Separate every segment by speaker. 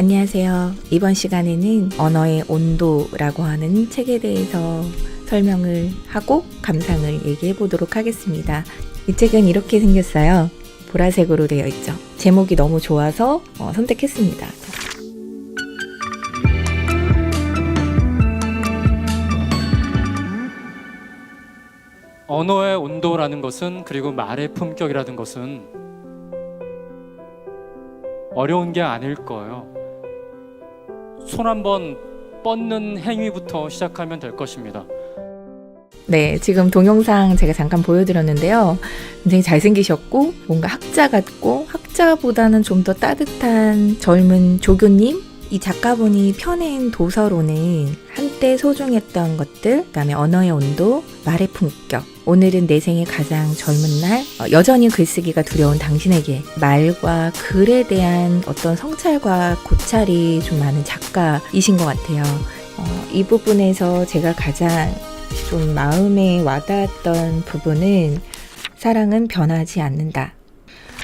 Speaker 1: 안녕하세요. 이번 시간에는 언어의 온도라고 하는 책에 대해서 설명을 하고 감상을 얘기해 보도록 하겠습니다. 이 책은 이렇게 생겼어요. 보라색으로 되어 있죠. 제목이 너무 좋아서 어, 선택했습니다.
Speaker 2: 언어의 온도라는 것은 그리고 말의 품격이라는 것은 어려운 게 아닐 거예요. 손 한번 뻗는 행위부터 시작하면 될 것입니다.
Speaker 1: 네, 지금 동영상 제가 잠깐 보여드렸는데요. 굉장히 잘생기셨고, 뭔가 학자 같고, 학자보다는 좀 더 따뜻한 젊은 조교님? 이 작가분이 펴낸 도서로는 한때 소중했던 것들, 그 다음에 언어의 온도, 말의 품격, 오늘은 내 생의 가장 젊은 날, 어, 여전히 글쓰기가 두려운 당신에게 말과 글에 대한 어떤 성찰과 고찰이 좀 많은 작가이신 것 같아요. 어, 이 부분에서 제가 가장 좀 마음에 와닿았던 부분은 사랑은 변하지 않는다.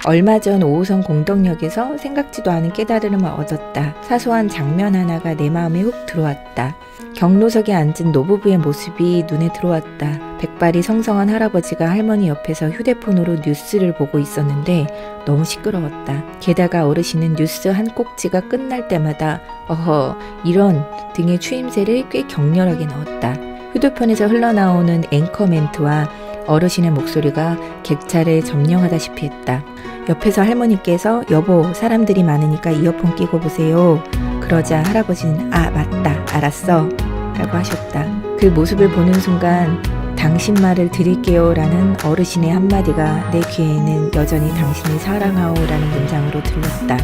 Speaker 1: 얼마 전 5호선 공덕역에서 생각지도 않은 깨달음을 얻었다. 사소한 장면 하나가 내 마음에 훅 들어왔다. 경로석에 앉은 노부부의 모습이 눈에 들어왔다. 백발이 성성한 할아버지가 할머니 옆에서 휴대폰으로 뉴스를 보고 있었는데 너무 시끄러웠다. 게다가 어르신은 뉴스 한 꼭지가 끝날 때마다 어허 이런 등의 추임새를 꽤 격렬하게 넣었다. 휴대폰에서 흘러나오는 앵커 멘트와 어르신의 목소리가 객차를 점령하다시피 했다. 옆에서 할머니께서 여보 사람들이 많으니까 이어폰 끼고 보세요. 그러자 할아버지는 아 맞다 알았어 라고 하셨다. 그 모습을 보는 순간 당신 말을 드릴게요 라는 어르신의 한마디가 내 귀에는 여전히 당신이 사랑하오 라는 문장으로 들렸다.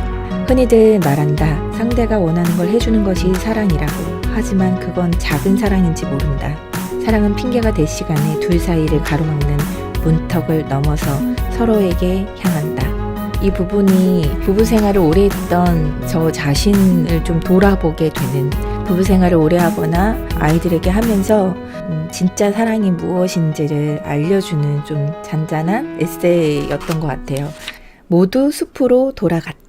Speaker 1: 흔히들 말한다. 상대가 원하는 걸 해주는 것이 사랑이라고. 하지만 그건 작은 사랑인지 모른다. 사랑은 핑계가 될 시간에 둘 사이를 가로막는 문턱을 넘어서 서로에게 향한다. 이 부분이 부부 생활을 오래 했던 저 자신을 좀 돌아보게 되는 부부 생활을 오래 하거나 아이들에게 하면서 음, 진짜 사랑이 무엇인지를 알려주는 좀 잔잔한 에세이였던 것 같아요. 모두 숲으로 돌아갔다.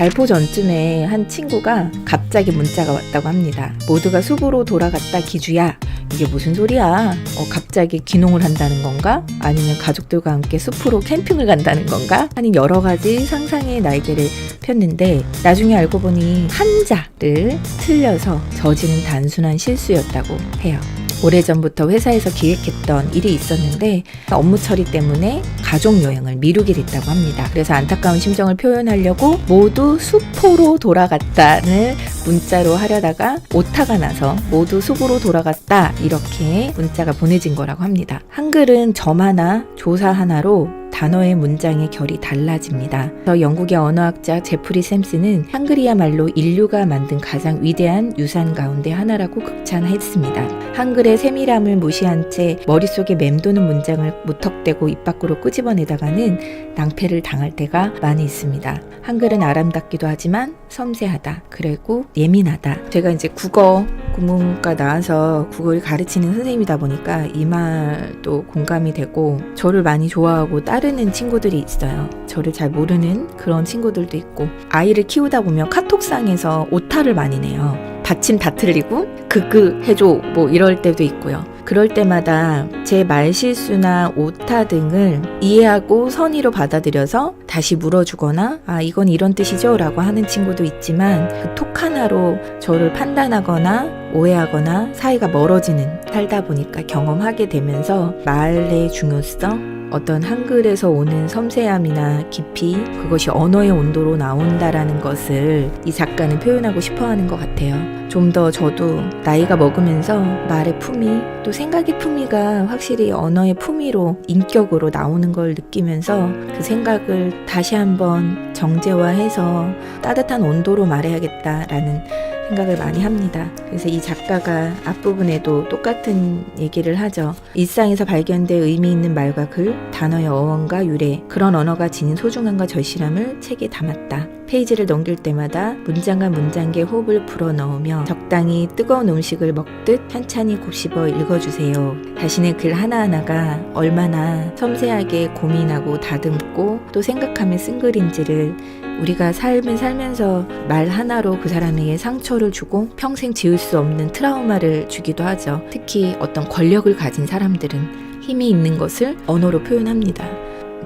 Speaker 1: 달포 전쯤에 한 친구가 갑자기 문자가 왔다고 합니다. 모두가 숲으로 돌아갔다 기주야. 이게 무슨 소리야? 어, 갑자기 귀농을 한다는 건가? 아니면 가족들과 함께 숲으로 캠핑을 간다는 건가? 하는 여러 가지 상상의 날개를 폈는데 나중에 알고 보니 한자를 틀려서 저지른 단순한 실수였다고 해요. 오래전부터 회사에서 기획했던 일이 있었는데 업무 처리 때문에 가족 여행을 미루게 됐다고 합니다. 그래서 안타까운 심정을 표현하려고 모두 수포로 돌아갔다는 문자로 하려다가 오타가 나서 모두 숲으로 돌아갔다 이렇게 문자가 보내진 거라고 합니다. 한글은 점 하나, 조사 하나로 단어의 문장의 결이 달라집니다. 저 영국의 언어학자 제프리 샘스는 한글이야말로 인류가 만든 가장 위대한 유산 가운데 하나라고 극찬했습니다. 한글의 세밀함을 무시한 채 머릿속에 맴도는 문장을 무턱대고 입 밖으로 끄집어내다가는 낭패를 당할 때가 많이 있습니다. 한글은 아름답기도 하지만 섬세하다. 그리고 예민하다. 제가 이제 국어 국문과 나와서 국어를 가르치는 선생님이다 보니까 이 말도 공감이 되고 저를 많이 좋아하고 따르는 친구들이 있어요. 저를 잘 모르는 그런 친구들도 있고 아이를 키우다 보면 카톡상에서 오타를 많이 내요. 받침 다 틀리고 그그 해줘 뭐 이럴 때도 있고요. 그럴 때마다 제 말실수나 오타 등을 이해하고 선의로 받아들여서 다시 물어주거나 아 이건 이런 뜻이죠 라고 하는 친구도 있지만 그 톡 하나로 저를 판단하거나 오해하거나 사이가 멀어지는 살다 보니까 경험하게 되면서 말의 중요성 어떤 한글에서 오는 섬세함이나 깊이 그것이 언어의 온도로 나온다라는 것을 이 작가는 표현하고 싶어 하는 것 같아요. 좀 더 저도 나이가 먹으면서 말의 품위 또 생각의 품위가 확실히 언어의 품위로 인격으로 나오는 걸 느끼면서 그 생각을 다시 한번 정제화해서 따뜻한 온도로 말해야겠다라는 생각을 많이 합니다. 그래서 이 작가가 앞부분에도 똑같은 얘기를 하죠. 일상에서 발견돼 의미 있는 말과 글, 단어의 어원과 유래, 그런 언어가 지닌 소중함과 절실함을 책에 담았다. 페이지를 넘길 때마다 문장과 문장의 호흡을 불어넣으며 적당히 뜨거운 음식을 먹듯 찬찬히 곱씹어 읽어주세요. 자신의 글 하나하나가 얼마나 섬세하게 고민하고 다듬고 또 생각하며 쓴 글인지를 우리가 삶을 살면서 말 하나로 그 사람에게 상처를 주고 평생 지울 수 없는 트라우마를 주기도 하죠. 특히 어떤 권력을 가진 사람들은 힘이 있는 것을 언어로 표현합니다.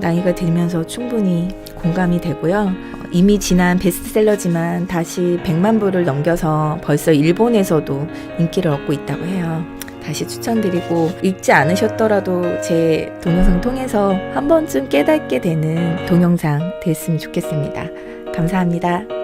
Speaker 1: 나이가 들면서 충분히 공감이 되고요. 어, 이미 지난 베스트셀러지만 다시 100만 부를 넘겨서 벌써 일본에서도 인기를 얻고 있다고 해요. 다시 추천드리고 읽지 않으셨더라도 제 동영상 통해서 한 번쯤 깨닫게 되는 동영상 됐으면 좋겠습니다. 감사합니다.